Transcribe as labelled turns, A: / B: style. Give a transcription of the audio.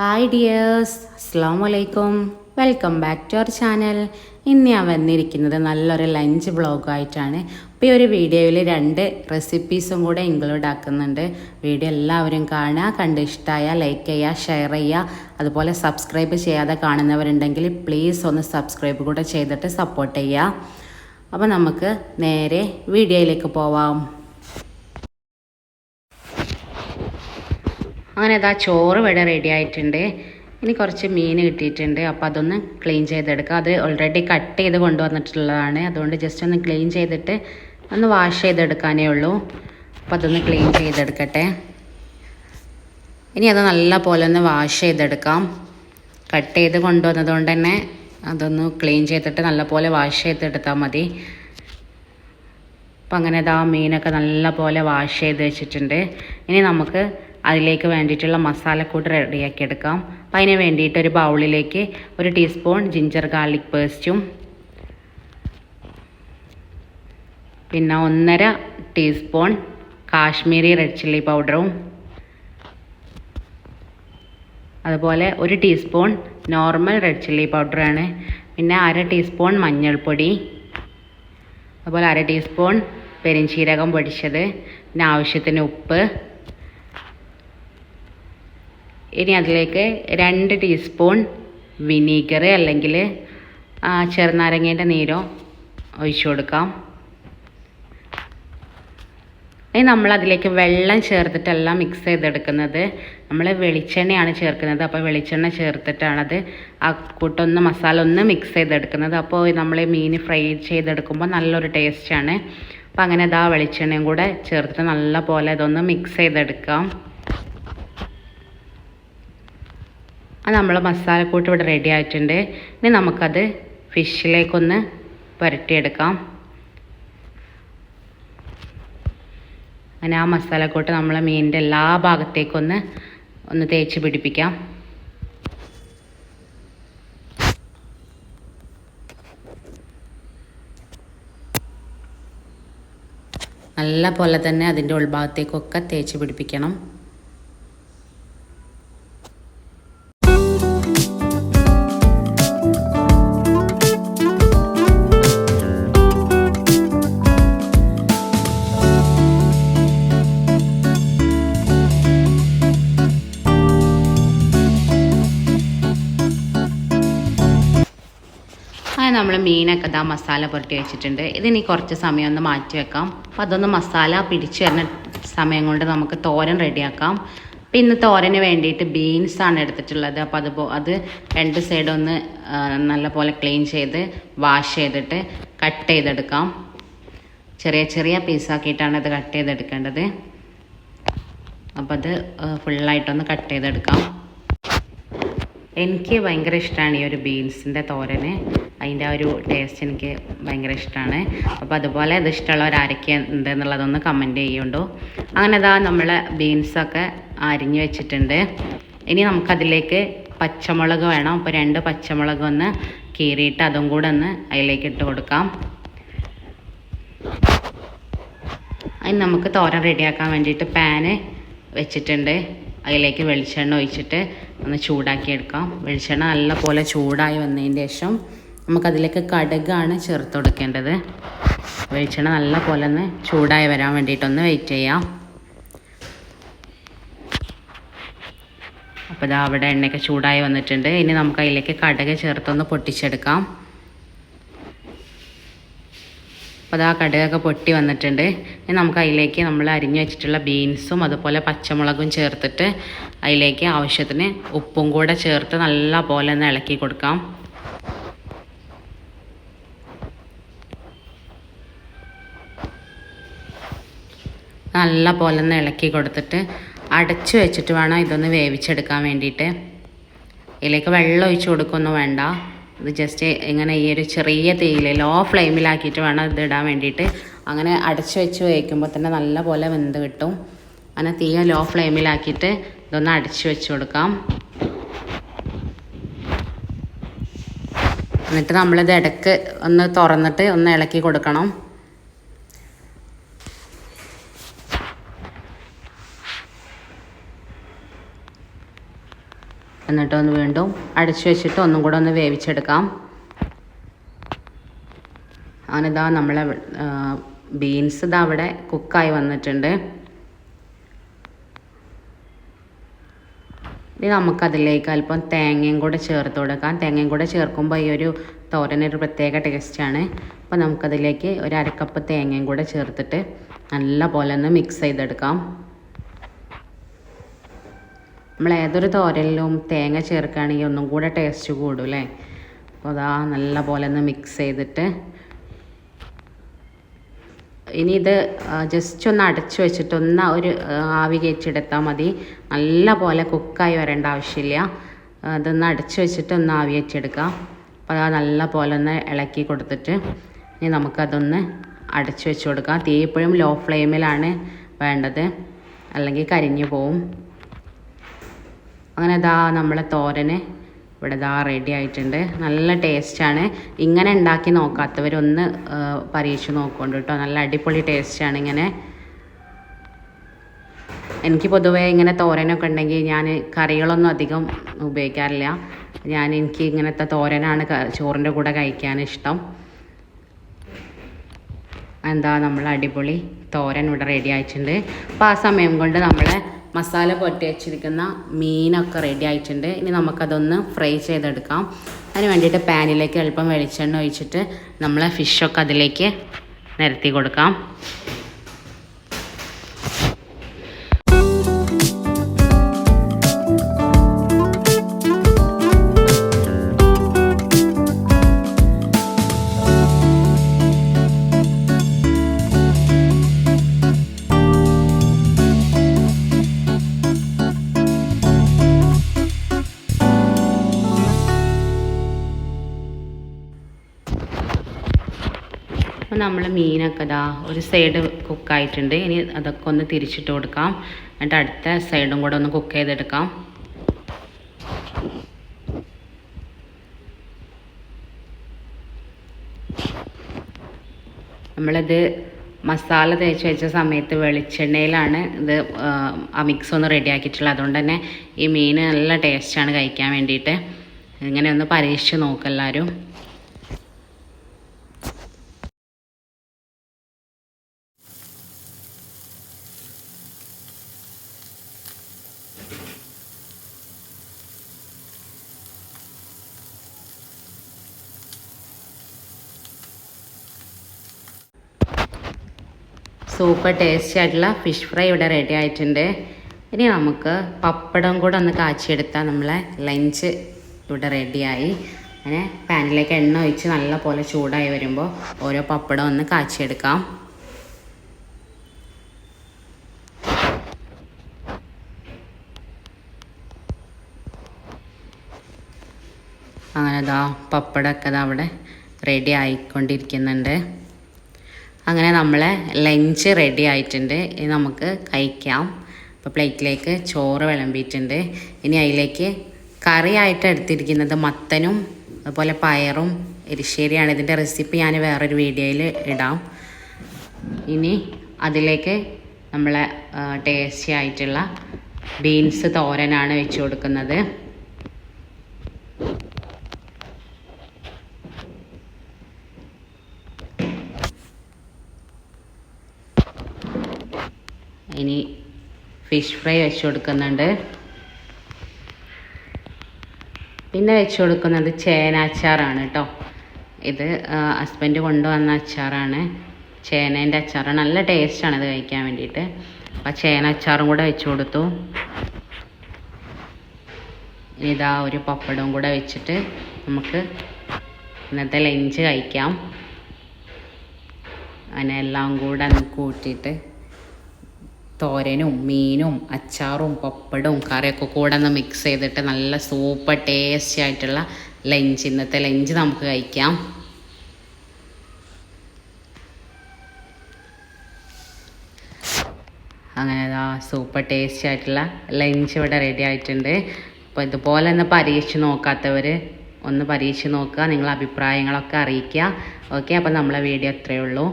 A: Hi dears അസ്സാം വലൈക്കും welcome back to our channel ഇന്ന് ഞാൻ വന്നിരിക്കുന്നത് നല്ലൊരു ലഞ്ച് ബ്ലോഗായിട്ടാണ് അപ്പോൾ ഈ ഒരു വീഡിയോയിൽ രണ്ട് റെസിപ്പീസും കൂടെ ഇൻക്ലൂഡ് ആക്കുന്നുണ്ട്. വീഡിയോ എല്ലാവരും കാണുക. കണ്ട് ഇഷ്ടമായ ലൈക്ക് ചെയ്യുക ഷെയർ ചെയ്യുക. അതുപോലെ സബ്സ്ക്രൈബ് ചെയ്യാതെ കാണുന്നവരുണ്ടെങ്കിൽ പ്ലീസ് ഒന്ന് സബ്സ്ക്രൈബ് കൂടെ ചെയ്തിട്ട് സപ്പോർട്ട് ചെയ്യുക. അപ്പോൾ നമുക്ക് നേരെ വീഡിയോയിലേക്ക് പോവാം. അങ്ങനെ ഇതാ ചോറ് ഇവിടെ റെഡി ആയിട്ടുണ്ട്. ഇനി കുറച്ച് മീൻ കിട്ടിയിട്ടുണ്ട്. അപ്പോൾ അതൊന്ന് ക്ലീൻ ചെയ്തെടുക്കുക അത് ഓൾറെഡി കട്ട് ചെയ്ത് കൊണ്ടുവന്നിട്ടുള്ളതാണ്. അതുകൊണ്ട് ജസ്റ്റ് ഒന്ന് ക്ലീൻ ചെയ്തിട്ട് ഒന്ന് വാഷ് ചെയ്തെടുക്കാനേ ഉള്ളൂ. അപ്പോൾ അതൊന്ന് ക്ലീൻ ചെയ്തെടുക്കട്ടെ. ഇനി അത് നല്ല പോലെ ഒന്ന് വാഷ് ചെയ്തെടുക്കാം. കട്ട് ചെയ്ത് കൊണ്ടുവന്നതുകൊണ്ട് തന്നെ അതൊന്ന് ക്ലീൻ ചെയ്തിട്ട് നല്ല പോലെ വാഷ് ചെയ്തെടുത്താൽ മതി. അപ്പം അങ്ങനെ ഇതാ മീനൊക്കെ നല്ല പോലെ വാഷ് ചെയ്ത് വെച്ചിട്ടുണ്ട്. ഇനി നമുക്ക് അതിലേക്ക് വേണ്ടിയിട്ടുള്ള മസാലക്കൂട്ട് റെഡിയാക്കി എടുക്കാം അപ്പം അതിന് വേണ്ടിയിട്ട് ഒരു ബൗളിലേക്ക് ഒരു ടീസ്പൂൺ ജിഞ്ചർ ഗാർലിക് പേസ്റ്റും പിന്നെ ഒന്നര ടീസ്പൂൺ കാശ്മീരി റെഡ് ചില്ലി പൗഡറും. അതുപോലെ ഒരു ടീസ്പൂൺ നോർമൽ റെഡ് ചില്ലി പൗഡറാണ്. പിന്നെ അര ടീസ്പൂൺ മഞ്ഞൾപ്പൊടി. അതുപോലെ അര ടീസ്പൂൺ പെരിഞ്ചീരകം പൊടിച്ചത്. പിന്നെ ആവശ്യത്തിന് ഉപ്പ്. ഇനി അതിലേക്ക് രണ്ട് ടീസ്പൂൺ വിനീഗർ അല്ലെങ്കിൽ ചെറുനാരങ്ങേന്റെ നീരോ ഒഴിച്ചു കൊടുക്കാം. ഇനി നമ്മൾ അതിലേക്ക് വെള്ളം ചേർത്തിട്ടല്ല മിക്സ് ചെയ്തെടുക്കുന്നത്. നമ്മൾ വെളിച്ചെണ്ണയാണ് ചേർക്കുന്നത്. അപ്പോൾ വെളിച്ചെണ്ണ ചേർത്തിട്ടാണത് ആ കൂട്ടൊന്ന് മസാല ഒന്ന് മിക്സ് ചെയ്തെടുക്കുന്നത്. അപ്പോൾ നമ്മൾ മീൻ ഫ്രൈ ചെയ്തെടുക്കുമ്പോൾ നല്ലൊരു ടേസ്റ്റാണ് അപ്പോൾ അങ്ങനെ ഇതാ വെളിച്ചെണ്ണയും കൂടെ ചേർത്തിട്ട് നല്ല പോലെ ഇതൊന്ന് മിക്സ് ചെയ്തെടുക്കാം. അത് നമ്മൾ മസാലക്കൂട്ട് ഇവിടെ റെഡി ആയിട്ടുണ്ട്. ഇനി നമുക്കത് ഫിഷിലേക്കൊന്ന് പുരട്ടിയെടുക്കാം അങ്ങനെ ആ മസാലക്കൂട്ട് നമ്മളെ മീനിന്റെ എല്ലാ ഭാഗത്തേക്കൊന്ന് ഒന്ന് തേച്ച് പിടിപ്പിക്കാം. നല്ല പോലെ തന്നെ അതിന്റെ ഉൾഭാഗത്തേക്കൊക്കെ തേച്ച് പിടിപ്പിക്കണം. അങ്ങനെ നമ്മൾ മീനൊക്കെ ഇതാ മസാല പുരട്ടി വെച്ചിട്ടുണ്ട്. ഇതിനി കുറച്ച് സമയം ഒന്ന് മാറ്റി വെക്കാം. അപ്പോൾ അതൊന്ന് മസാല പിടിച്ചു വരുന്ന സമയം കൊണ്ട് നമുക്ക് തോരൻ റെഡിയാക്കാം ഇന്ന് തോരന് വേണ്ടിയിട്ട് ബീൻസാണ് എടുത്തിട്ടുള്ളത്. അപ്പോൾ അത് അത് രണ്ട് സൈഡ് ഒന്ന് നല്ല പോലെ ക്ലീൻ ചെയ്ത് വാഷ് ചെയ്തിട്ട് കട്ട് ചെയ്തെടുക്കാം. ചെറിയ ചെറിയ പീസാക്കിയിട്ടാണ് ഇത് കട്ട് ചെയ്തെടുക്കേണ്ടത്. അപ്പോൾ അത് ഫുള്ളായിട്ടൊന്ന് കട്ട് ചെയ്തെടുക്കാം. എനിക്ക് ഭയങ്കര ഇഷ്ടമാണ് ഈ ഒരു ബീൻസിന്റെ തോരന്. അതിന്റെ ആ ഒരു ടേസ്റ്റ് എനിക്ക് ഭയങ്കര ഇഷ്ടമാണ് അപ്പോൾ അതുപോലെ അത് ഇഷ്ടമുള്ളവർ ആരൊക്കെ ഉണ്ട് എന്നുള്ളതൊന്ന് കമന്റ് ചെയ്യുണ്ടോ അങ്ങനെ അതാ നമ്മൾ ബീൻസൊക്കെ അരിഞ്ഞു വെച്ചിട്ടുണ്ട്. ഇനി നമുക്കതിലേക്ക് പച്ചമുളക് വേണം. അപ്പോൾ രണ്ട് പച്ചമുളക് ഒന്ന് കീറിയിട്ട് അതും കൂടെ ഒന്ന് അതിലേക്ക് ഇട്ട് കൊടുക്കാം. അതിന് നമുക്ക് തോരൻ റെഡിയാക്കാൻ വേണ്ടിയിട്ട് പാന് വെച്ചിട്ടുണ്ട്. അതിലേക്ക് വെളിച്ചെണ്ണ ഒഴിച്ചിട്ട് ഒന്ന് ചൂടാക്കിയെടുക്കാം. വെളിച്ചെണ്ണ നല്ലപോലെ ചൂടായി വന്നതിന് ശേഷം നമുക്കതിലേക്ക് കടുകാണ് ചേർത്ത് കൊടുക്കേണ്ടത്. വെളിച്ചെണ്ണ നല്ല പോലെ ഒന്ന് ചൂടായി വരാൻ വേണ്ടിയിട്ടൊന്ന് വെയിറ്റ് ചെയ്യാം. അപ്പോൾ ഇതാ അവിടെ എണ്ണയൊക്കെ ചൂടായി വന്നിട്ടുണ്ട്. ഇനി നമുക്ക് അതിലേക്ക് കടുക് ചേർത്തൊന്ന് പൊട്ടിച്ചെടുക്കാം. അപ്പോൾ അതാ കടുകൊക്കെ പൊട്ടി വന്നിട്ടുണ്ട്. ഇനി നമുക്ക് അതിലേക്ക് നമ്മൾ അരിഞ്ഞു വെച്ചിട്ടുള്ള ബീൻസും അതുപോലെ പച്ചമുളകും ചേർത്തിട്ട് അതിലേക്ക് ആവശ്യത്തിന് ഉപ്പും കൂടെ ചേർത്ത് നല്ല പോലെ ഒന്ന് ഇളക്കി കൊടുക്കാം. നല്ല പോലെ ഒന്ന് ഇളക്കി കൊടുത്തിട്ട് അടച്ചു വെച്ചിട്ട് വേണം ഇതൊന്ന് വേവിച്ചെടുക്കാൻ വേണ്ടിയിട്ട്. ഇതിലേക്ക് വെള്ളം ഒഴിച്ച് കൊടുക്കൊന്നും വേണ്ട. ഇത് ജസ്റ്റ് ഇങ്ങനെ ഈ ഒരു ചെറിയ തേയില ലോ ഫ്ലെയിമിലാക്കിയിട്ട് വേണം ഇത് ഇടാൻ വേണ്ടിയിട്ട്. അങ്ങനെ അടച്ച് വെച്ച് വേവിക്കുമ്പോൾ തന്നെ നല്ല പോലെ വെന്ത് കിട്ടും. അങ്ങനെ തീയ ലോ ഫ്ലെയിമിലാക്കിയിട്ട് ഇതൊന്ന് അടച്ച് വെച്ച് കൊടുക്കാം. എന്നിട്ട് നമ്മളിത് ഇടയ്ക്ക് ഒന്ന് തുറന്നിട്ട് ഒന്ന് ഇളക്കി കൊടുക്കണം. എന്നിട്ട് ഒന്ന് വീണ്ടും അടച്ചു വെച്ചിട്ട് ഒന്നും കൂടെ ഒന്ന് വേവിച്ചെടുക്കാം. അങ്ങനെ ഇതാ നമ്മളെ ബീൻസ് ഇതാ അവിടെ കുക്കായി വന്നിട്ടുണ്ട്. ഇനി നമുക്കതിലേക്ക് അല്പം തേങ്ങയും കൂടെ ചേർത്ത് കൊടുക്കാം. തേങ്ങയും കൂടെ ചേർക്കുമ്പോൾ ഈ ഒരു തോരനൊരു പ്രത്യേക ടേസ്റ്റാണ് അപ്പോൾ നമുക്കതിലേക്ക് ഒരു അരക്കപ്പ് തേങ്ങയും കൂടെ ചേർത്തിട്ട് നല്ല പോലെ ഒന്ന് മിക്സ് ചെയ്തെടുക്കാം. നമ്മൾ ഏതൊരു തോരലിലും തേങ്ങ ചേർക്കുകയാണെങ്കിൽ ഒന്നും കൂടെ ടേസ്റ്റ് കൂടും അല്ലേ? അപ്പോൾ അതാ നല്ല പോലെ ഒന്ന് മിക്സ് ചെയ്തിട്ട് ഇനി ഇത് ജസ്റ്റ് ഒന്ന് അടച്ചു വെച്ചിട്ട് ഒന്ന് ഒരു ആവി കയറ്റിയെടുത്താൽ മതി. നല്ല പോലെ കുക്കായി വരേണ്ട ആവശ്യമില്ല. അതൊന്ന് അടച്ചു വെച്ചിട്ട് ഒന്ന് ആവി കയറ്റിയെടുക്കാം. അപ്പോൾ അത് നല്ല പോലെ ഒന്ന് ഇളക്കി കൊടുത്തിട്ട് ഇനി നമുക്കതൊന്ന് അടച്ചു വെച്ച് കൊടുക്കാം. തീ എപ്പോഴും ലോ ഫ്ലെയിമിലാണ് വേണ്ടത്. അല്ലെങ്കിൽ കരിഞ്ഞു പോവും. അങ്ങനെ ഇതാ നമ്മളെ തോരന് ഇവിടെ ഇതാ റെഡി ആയിട്ടുണ്ട്. നല്ല ടേസ്റ്റാണ് ഇങ്ങനെ ഉണ്ടാക്കി നോക്കാത്തവരൊന്ന് പരീക്ഷിച്ച് നോക്കുന്നുണ്ട് കേട്ടോ നല്ല അടിപൊളി ടേസ്റ്റാണ് ഇങ്ങനെ. എനിക്ക് പൊതുവേ ഇങ്ങനെ തോരനൊക്കെ ഉണ്ടെങ്കിൽ ഞാൻ കറികളൊന്നും അധികം ഉപയോഗിക്കാറില്ല. ഞാൻ എനിക്ക് ഇങ്ങനത്തെ തോരനാണ് ചോറിന്റെ കൂടെ കഴിക്കാൻ ഇഷ്ടം. എന്താ നമ്മൾ അടിപൊളി തോരൻ ഇവിടെ റെഡി ആയിട്ടുണ്ട്. അപ്പോൾ ആ സമയം കൊണ്ട് നമ്മൾ മസാല പൊട്ടി വെച്ചിരിക്കുന്ന മീനൊക്കെ റെഡി ആയിട്ടുണ്ട്. ഇനി നമുക്കതൊന്ന് ഫ്രൈ ചെയ്തെടുക്കാം. അതിന് വേണ്ടിയിട്ട് പാനിലേക്ക് അല്പം വെളിച്ചെണ്ണ ഒഴിച്ചിട്ട് നമ്മൾ ഫിഷൊക്കെ അതിലേക്ക് നിരത്തി കൊടുക്കാം. നമ്മൾ മീനൊക്കെ ഇതാ ഒരു സൈഡ് കുക്കായിട്ടുണ്ട് ഇനി അതൊക്കെ ഒന്ന് തിരിച്ചിട്ട് കൊടുക്കാം. എന്നിട്ട് അടുത്ത സൈഡും കൂടെ ഒന്ന് കുക്ക് ചെയ്തെടുക്കാം. നമ്മളിത് മസാല തേച്ച് വെച്ച സമയത്ത് വെളിച്ചെണ്ണയിലാണ് ഇത് ആ, മിക്സ് ഒന്ന് റെഡി ആക്കിയിട്ടുള്ളത്. അതുകൊണ്ട് തന്നെ ഈ മീൻ നല്ല ടേസ്റ്റാണ് കഴിക്കാൻ വേണ്ടിയിട്ട്. ഇങ്ങനെ ഒന്ന് പരീക്ഷിച്ച് നോക്കെല്ലാവരും സൂപ്പർ ടേസ്റ്റി ആയിട്ടുള്ള ഫിഷ് ഫ്രൈ ഇവിടെ റെഡി ആയിട്ടുണ്ട്. ഇനി നമുക്ക് പപ്പടം കൂടെ ഒന്ന് കാച്ചിയെടുത്താൽ നമ്മളെ ലഞ്ച് ഇവിടെ റെഡിയായി അങ്ങനെ പാനിലേക്ക് എണ്ണ ഒഴിച്ച് നല്ല പോലെ ചൂടായി വരുമ്പോൾ ഓരോ പപ്പടം ഒന്ന് കാച്ചിയെടുക്കാം. അങ്ങനെ ദാ പപ്പടമൊക്കെ അവിടെ റെഡി ആയിക്കൊണ്ടിരിക്കുന്നുണ്ട്. അങ്ങനെ നമ്മളെ ലഞ്ച് റെഡി ആയിട്ടുണ്ട്. ഇനി നമുക്ക് കഴിക്കാം. അപ്പോൾ പ്ലേറ്റിലേക്ക് ചോറ് വിളമ്പിയിട്ടുണ്ട്. ഇനി അതിലേക്ക് കറിയായിട്ട് എടുത്തിരിക്കുന്നത് മത്തനും അതുപോലെ പയറും എരിശ്ശേരിയാണ്. ഇതിന്റെ റെസിപ്പി ഞാൻ വേറൊരു വീഡിയോയിൽ ഇടാം. ഇനി അതിലേക്ക് നമ്മളെ ടേസ്റ്റി ആയിട്ടുള്ള ബീൻസ് തോരനാണ് വെച്ച് കൊടുക്കുന്നത് ഇനി ഫിഷ് ഫ്രൈ വെച്ച് കൊടുക്കുന്നുണ്ട്. പിന്നെ വെച്ച് കൊടുക്കുന്നത് ചേന അച്ചാറാണ് കേട്ടോ ഇത് ഹസ്ബൻഡ് കൊണ്ടുവന്ന അച്ചാറാണ്. ചേനേന്റെ അച്ചാറാണ് നല്ല ടേസ്റ്റാണ് ഇത് കഴിക്കാൻ വേണ്ടിയിട്ട്. അപ്പോൾ ചേന അച്ചാറും കൂടെ വെച്ച് കൊടുത്തു. ഇതാ ഒരു പപ്പടവും കൂടെ വെച്ചിട്ട് നമുക്ക് ഇന്നത്തെ ലഞ്ച് കഴിക്കാം. അങ്ങനെ എല്ലാം കൂടെ കൂട്ടിയിട്ട് തോരനും മീനും അച്ചാറും പപ്പടവും കറിയൊക്കെ കൂടെ ഒന്ന് മിക്സ് ചെയ്തിട്ട് നല്ല സൂപ്പർ ടേസ്റ്റി ആയിട്ടുള്ള ലഞ്ച്. ഇന്നത്തെ ലഞ്ച് നമുക്ക് കഴിക്കാം. അങ്ങനെ ഇതാ സൂപ്പർ ടേസ്റ്റി ആയിട്ടുള്ള ലഞ്ച് ഇവിടെ റെഡി ആയിട്ടുണ്ട്. അപ്പോൾ ഇതുപോലെ ഒന്ന് പരീക്ഷിച്ച് നോക്കാത്തവർ ഒന്ന് പരീക്ഷിച്ച് നോക്കുക നിങ്ങളെ അഭിപ്രായങ്ങളൊക്കെ അറിയിക്കുക. ഓക്കെ അപ്പോൾ നമ്മളെ വീഡിയോ അത്രയേ ഉള്ളൂ.